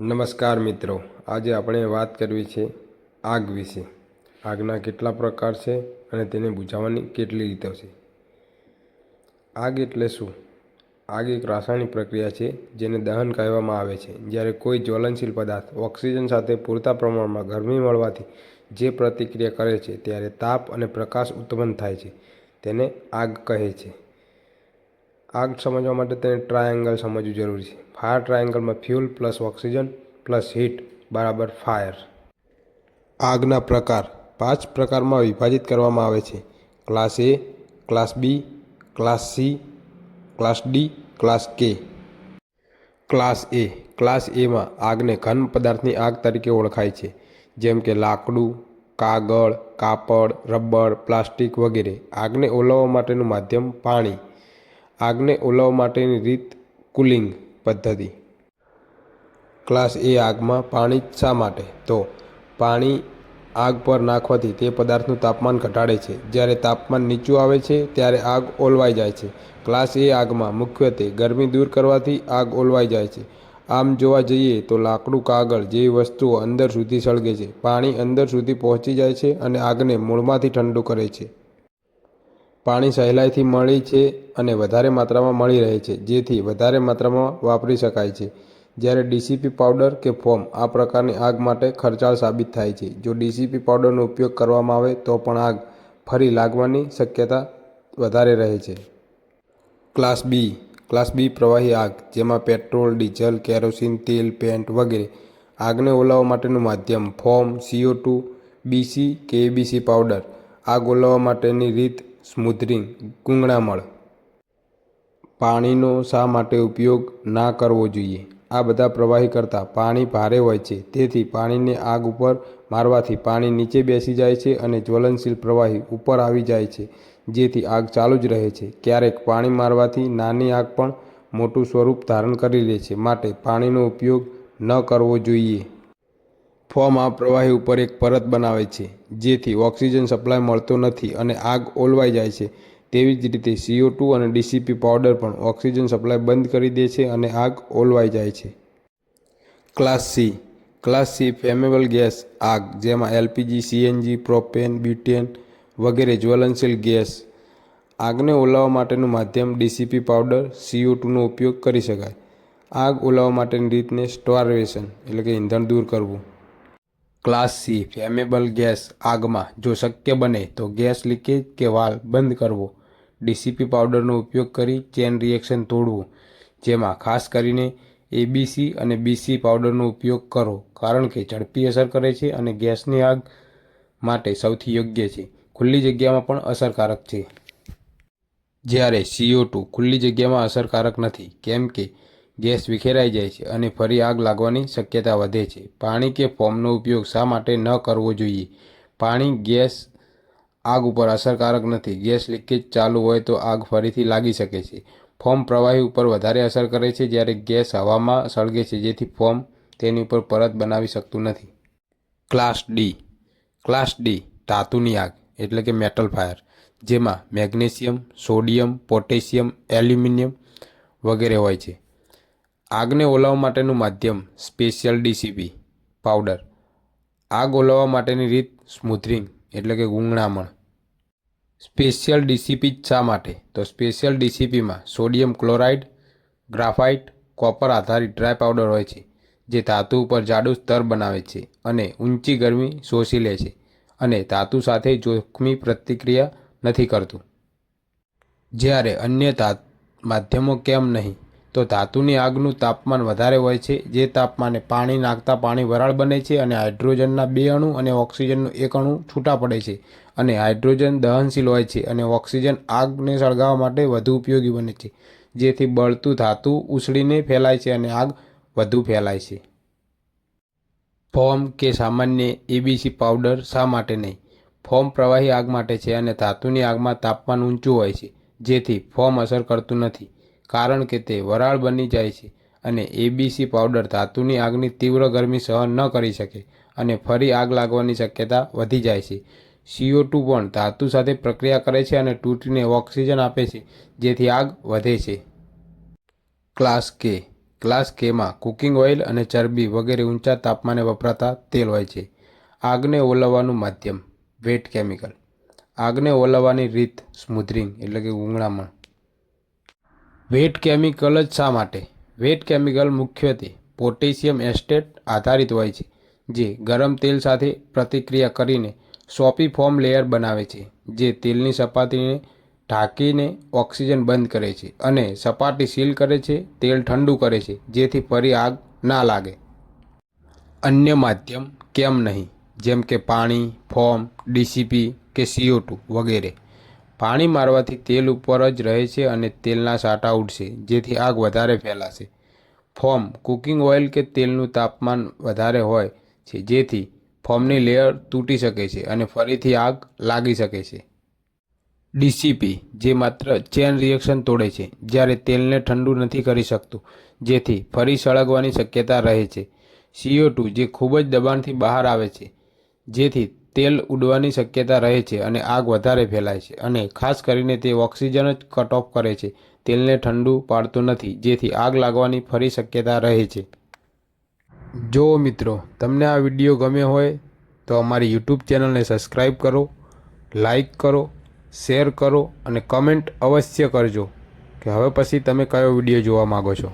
નમસ્કાર મિત્રો, આજે આપણે વાત કરવી છે આગ વિશે. આગના કેટલા પ્રકાર છે અને તેને બુઝાવવાની કેટલી રીતો છે? આગ એટલે શું? આગ એક રાસાયણિક પ્રક્રિયા છે જેને દહન કહેવામાં આવે છે. જ્યારે કોઈ જ્વલનશીલ પદાર્થ ઓક્સિજન સાથે પૂરતા પ્રમાણમાં ગરમી મળવાથી જે પ્રતિક્રિયા કરે છે, ત્યારે તાપ અને પ્રકાશ ઉત્પન્ન થાય છે. તેને આગ કહે છે. આગ સમજવા માટે તેને ટ્રાયેંગલ સમજવું જરૂરી છે. Fire ટ્રાયેંગલમાં fuel plus oxygen plus heat બરાબર ફાયર આગના પ્રકાર. પાંચ પ્રકારમાં વિભાજિત કરવામાં આવે છે. Class A class B class C class D class K class A class એમાં આગને ઘન પદાર્થની આગ તરીકે ઓળખાય છે. જેમ કે લાકડું, કાગળ, કાપડ, રબર, પ્લાસ્ટિક વગેરે. આગને ઓલવવા માટેનું માધ્યમ પાણી. આગને ઓલવવા માટેની રીત કુલિંગ પદ્ધતિ. ક્લાસ એ આગમાં પાણી શા માટે? તો પાણી આગ પર નાખવાથી તે પદાર્થનું તાપમાન ઘટાડે છે. જ્યારે તાપમાન નીચું આવે છે, ત્યારે આગ ઓલવાઈ જાય છે. ક્લાસ એ આગમાં મુખ્યત્વે ગરમી દૂર કરવાથી આગ ઓલવાઈ જાય છે. આમ જોવા જઈએ તો લાકડું કાગળ જેવી વસ્તુઓ અંદર સુધી સળગે છે. પાણી અંદર સુધી પહોંચી જાય છે અને આગને મૂળમાંથી ઠંડુ કરે છે. પાણી સહેલાઈથી મળી છે અને વધારે માત્રામાં મળી રહે છે, જેથી વધારે માત્રામાં વાપરી શકાય છે. જ્યારે ડીસીપી પાવડર કે ફોમ આ પ્રકારની આગ માટે ખર્ચાળ સાબિત થાય છે. જો ડીસીપી પાવડરનો ઉપયોગ કરવામાં આવે તો પણ આગ ફરી લાગવાની શક્યતા વધારે રહે છે. ક્લાસ બી ક્લાસ બી પ્રવાહી આગ, જેમાં પેટ્રોલ, ડીઝલ, કેરોસીન, તેલ, પેન્ટ વગેરે આગને ઓલાવવા માટેનું માધ્યમ ફોમ, સીઓ ટુ, બીસી કે એબીસી પાવડર આગ ઓલાવવા માટેની રીત સ્મૂથરિંગ ગૂંગળામળ પાણીનો શા માટે ઉપયોગ ના કરવો જોઈએ? આ બધા પ્રવાહી કરતાં પાણી ભારે હોય છે. તેથી પાણીને આગ ઉપર મારવાથી પાણી નીચે બેસી જાય છે અને જ્વલનશીલ પ્રવાહી ઉપર આવી જાય છે, જેથી આગ ચાલુ જ રહે છે. ક્યારેક પાણી મારવાથી નાની આગ પણ મોટું સ્વરૂપ ધારણ કરી લે છે. માટે પાણીનો ઉપયોગ ન કરવો જોઈએ. ફોર્મ આ પ્રવાહી ઉપર એક પરત બનાવે છે, જેથી ઓક્સિજન સપ્લાય મળતો નથી અને આગ ઓલવાઈ જાય છે. તેવી જ રીતે સીઓ ટુ અને ડીસીપી પાવડર પણ ઓક્સિજન સપ્લાય બંધ કરી દે છે અને આગ ઓલવાઈ જાય છે. Class C. Class C flammable gas આગ, જેમાં એલપીજી, સીએનજી, પ્રોપેન, બ્યુટેન વગેરે જ્વલનશીલ ગેસ આગને ઓલાવવા માટેનું માધ્યમ ડીસીપી પાવડર સીઓ ટુનો ઉપયોગ કરી શકાય. આગ ઓલાવવા માટેની રીતને સ્ટારવેશન, એટલે કે ઈંધણ દૂર કરવું. ક્લાસ સી ફ્લેમેબલ ગેસ આગમાં જો શક્ય બને તો ગેસ લીકેજ કે વાલ બંધ કરવો. ડીસીપી પાવડરનો ઉપયોગ કરી ચેન રિએક્શન તોડવું, જેમાં ખાસ કરીને એબીસી અને બીસી પાવડરનો ઉપયોગ કરો, કારણ કે ઝડપી અસર કરે છે અને ગેસની આગ માટે સૌથી યોગ્ય છે. ખુલ્લી જગ્યામાં પણ અસરકારક છે. જ્યારે સીઓ ટુ ખુલ્લી જગ્યામાં અસરકારક નથી, કેમ કે ગેસ વિખેરાઈ જાય છે અને ફરી આગ લાગવાની શક્યતા વધે છે. પાણી કે ફોર્મનો ઉપયોગ શા માટે ન કરવો જોઈએ? પાણી, ગેસ, આગ ઉપર અસરકારક નથી. ગેસ લીકેજ ચાલુ હોય તો આગ ફરીથી લાગી શકે છે. ફોર્મ પ્રવાહી ઉપર વધારે અસર કરે છે જ્યારે ગેસ હવામાં સળગે છે જેથી ફોર્મ તેની ઉપર પરત બનાવી શકતું નથી. Class D. Class D. ધાતુની આગ, એટલે કે મેટલ ફાયર, જેમાં મેગ્નેશિયમ, સોડિયમ, પોટેશિયમ, એલ્યુમિનિયમ વગેરે હોય છે. આગને ઓલાવવા માટેનું માધ્યમ, સ્પેશિયલ ડીસીપી, પાવડર. આગ ઓલાવવા માટેની રીત, સ્મૂથરિંગ, એટલે કે ગૂંગણામણ. સ્પેશિયલ ડીસીપી શા માટે? તો સ્પેશિયલ ડીસીપીમાં સોડિયમ ક્લોરાઇડ, ગ્રાફાઇટ, કોપર આધારિત ડ્રાય પાવડર હોય છે, જે ધાતુ ઉપર જાડું સ્તર બનાવે છે અને ઊંચી ગરમી શોષી લે છે અને ધાતુ સાથે જોખમી પ્રતિક્રિયા નથી કરતું. જ્યારે અન્ય માધ્યમો કેમ નહીં? તો ધાતુની આગનું તાપમાન વધારે હોય છે. જે તાપમાને પાણી નાખતા પાણી વરાળ બને છે અને હાઇડ્રોજનના બે અણુ અને ઓક્સિજનનું એક અણુ છૂટા પડે છે અને હાઇડ્રોજન દહનશીલ હોય છે અને ઓક્સિજન આગને સળગાવવા માટે વધુ ઉપયોગી બને છે. જેથી બળતું ધાતુ ઉછળીને ફેલાય છે અને આગ વધુ ફેલાય છે. ફોર્મ કે સામાન્ય એબીસી પાવડર શા માટે નહીં? ફોમ પ્રવાહી આગ માટે છે અને ધાતુની આગમાં તાપમાન ઊંચું હોય છે. જેથી ફોર્મ અસર કરતું નથી. કારણ કે તે વરાળ બની જાય છે અને એબીસી પાવડર ધાતુની આગની તીવ્ર ગરમી સહન ન કરી શકે અને ફરી આગ લાગવાની શક્યતા વધી જાય છે. સીઓ ટુ પણ ધાતુ સાથે પ્રક્રિયા કરે છે અને તૂટીને ઓક્સિજન આપે છે, જેથી આગ વધે છે. ક્લાસ કે ક્લાસ કેમાં કુકિંગ ઓઇલ અને ચરબી વગેરે ઊંચા તાપમાને વપરાતા તેલ હોય છે. આગને ઓલવવાનું માધ્યમ વેટ કેમિકલ આગને ઓલવવાની રીત સ્મૂધરિંગ એટલે કે ગૂંગળામણ વેટ કેમિકલ જ શા માટે? વેટ કેમિકલ મુખ્યત્વે પોટેશિયમ એસ્ટેટ આધારિત હોય છે, જે ગરમ તેલ સાથે પ્રતિક્રિયા કરીને સોપી ફોર્મ લેયર બનાવે છે, જે તેલની સપાટીને ઢાંકીને ઓક્સિજન બંધ કરે છે અને સપાટી સીલ કરે છે, તેલ ઠંડુ કરે છે, જેથી ફરી આગ ના લાગે. અન્ય માધ્યમ કેમ નહીં? જેમ કે પાણી, ફોર્મ, ડીસીપી કે સીઓ વગેરે. પાણી મારવાથી તેલ ઉપર જ રહે છે અને તેલના સાટા ઉડશે, જેથી આગ વધારે ફેલાશે. ફોર્મ કુકિંગ ઓઇલ કે તેલનું તાપમાન વધારે હોય છે, જેથી ફોર્મની લેયર તૂટી શકે છે અને ફરીથી આગ લાગી શકે છે. ડીસીપી જે માત્ર ચેન રિએક્શન તોડે છે, જ્યારે તેલને ઠંડુ નથી કરી શકતું, જેથી ફરી સળગવાની શક્યતા રહે છે. સીઓ ટુ, જે ખૂબ જ દબાણથી બહાર આવે છે, જેથી તેલ ઉડવાની શક્યતા રહે છે અને આગ વધારે ફેલાય છે અને ખાસ કરીને તે ઓક્સિજન જ કટ ઓફ કરે છે. તેલને ઠંડુ પાડતું નથી, જેથી આગ લાગવાની ફરી શક્યતા રહે છે. જો મિત્રો, તમને આ વીડિયો ગમ્યો હોય તો અમારી યુટ્યુબ ચેનલને સબસ્ક્રાઈબ કરો લાઈક કરો શેર કરો અને કમેન્ટ અવશ્ય કરજો, કે હવે પછી તમે કયો વીડિયો જોવા માગો છો?